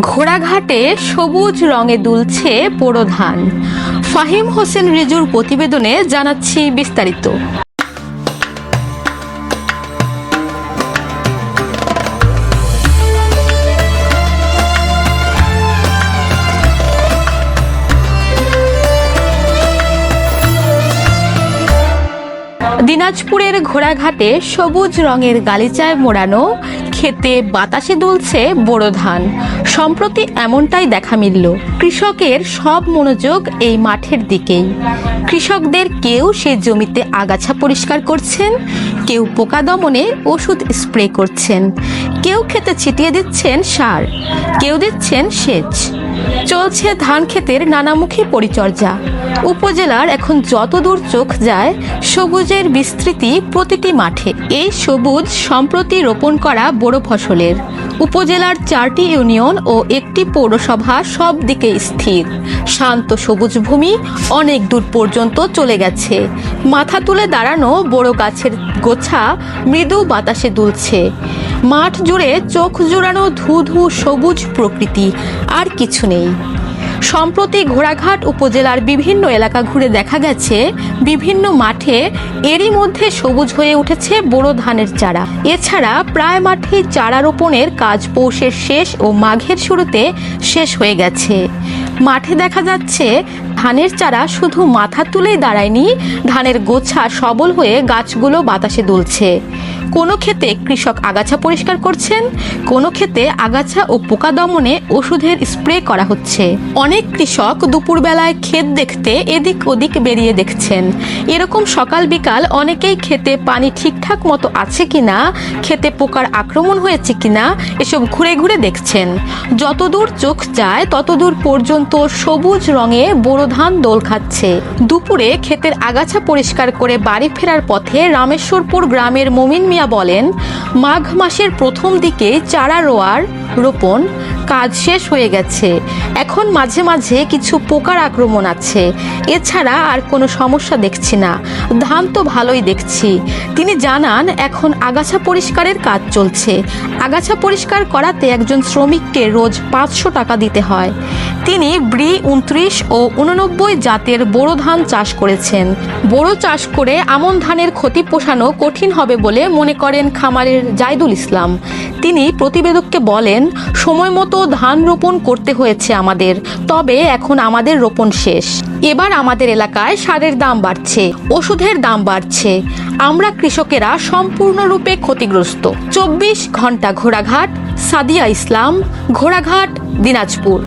ঘোড়াঘাটে সবুজ রঙে দুলছে পোড়ো ধান। ফাহিম হোসেন রিজুর প্রতিবেদনে জানাচ্ছি বিস্তারিত। দিনাজপুরের ঘোড়াঘাটে সবুজ রঙের গালিচায় মোড়ানো খেতে বাতাসে দুলছে বোরো ধান। সম্প্রতি এমনটাই দেখা মিলল। কৃষকের সব মনোযোগ এই মাঠের দিকেই। কৃষকদের কেউ সে জমিতে আগাছা পরিষ্কার করছেন, কেউ পোকা দমনে ওষুধ স্প্রে করছেন, কেউ খেতে ছিটিয়ে দিচ্ছেন সার, কেউ দিচ্ছেন সেচ। চলছে ধান ক্ষেতের নানামুখী পরিচর্যা। উপজেলার এখন যতদূর চোখ যায়, সবুজের বিস্তৃতি প্রতিটি মাঠে। এই সবুজ সম্প্রতি রোপণ করা বড় ফসলের। উপজেলার চারটি ইউনিয়ন ও একটি পৌরসভা সব দিকে স্থির। শান্ত সবুজ ভূমি অনেক দূর পর্যন্ত চলে গেছে। মাথা তুলে দাঁড়ানো বড় গাছের গোছা মৃদু বাতাসে দুলছে। মাঠ জুড়ে চোখ জুড়ানো ধু ধু সবুজ প্রকৃতি, আর কিছু নেই। সম্প্রতি ঘোড়াঘাট উপজেলার বিভিন্ন এলাকা ঘুরে দেখা গেছে, বিভিন্ন মাঠে এরই মধ্যে সবুজ হয়ে উঠেছে বোরো ধানের চারা। এছাড়া প্রায় মাঠে চারা রোপণের কাজ পৌষের শেষ ও মাঘের শুরুতে শেষ হয়ে গেছে। মাঠে দেখা যাচ্ছে ধানের চারা শুধু মাথা তুলেই দাঁড়ায়নি, ধানের গোছা সবল হয়ে গাছগুলো বাতাসে দুলছে। কোনো ক্ষেতে কৃষক আগাছা পরিষ্কার করছেন, কোনো ক্ষেতে আগাছা ও পোকা দমনে ওষুধের স্প্রে করা হচ্ছে। অনেক কৃষক দুপুরবেলায় ক্ষেত দেখতে এদিক ওদিক বেরিয়ে দেখছেন। এরকম সকাল বিকাল অনেকেই খেতে পানি ঠিকঠাক মতো আছে কিনা খেতে পোকার আক্রমণ হয়েছে কিনা, এসব ঘুরে ঘুরে দেখছেন। যতদূর চোখ যায়, ততদূর পর্যন্ত সবুজ রঙে বোরো ধান দোল খাচ্ছে। দুপুরে ক্ষেতের আগাছা পরিষ্কার করে বাড়ি ফেরার পথে রামেশ্বরপুর গ্রামের মোমিন মিয়া বলেন, মাঘ মাসের প্রথম দিকে চারা রোয়ার রোপণ কাজ শেষ হয়ে গেছে। এখন মাঝে মাঝে কিছু পোকার আক্রমণ আছে। এছাড়া আর কোনো সমস্যা দেখছি না। ধান তো ভালোই দেখছি। তিনি জানান, এখন আগাছা পরিষ্কারের কাজ চলছে। আগাছা পরিষ্কার করাতে একজন শ্রমিককে রোজ পাঁচশো টাকা দিতে হয়। তিনি ব্রি উনত্রিশ ও উননব্বই জাতের বোরো ধান চাষ করেছেন। বোরো চাষ করে আমন ধানের ক্ষতি পোষানো কঠিন হবে বলে মনে করেন খামারের জাইদুল ইসলাম। তিনি প্রতিবেদককে বলেন, সময় মতো ধান রোপণ করতে হয়েছে আমাদের, তবে এখন আমাদের রোপণ শেষ। এবার আমাদের এলাকায় সারের দাম বাড়ছে, ওষুধের দাম বাড়ছে। আমরা কৃষকেরা সম্পূর্ণরূপে ক্ষতিগ্রস্ত। চব্বিশ ঘণ্টা ঘোড়াঘাট, সাদিয়া ইসলাম, ঘোড়াঘাট, দিনাজপুর।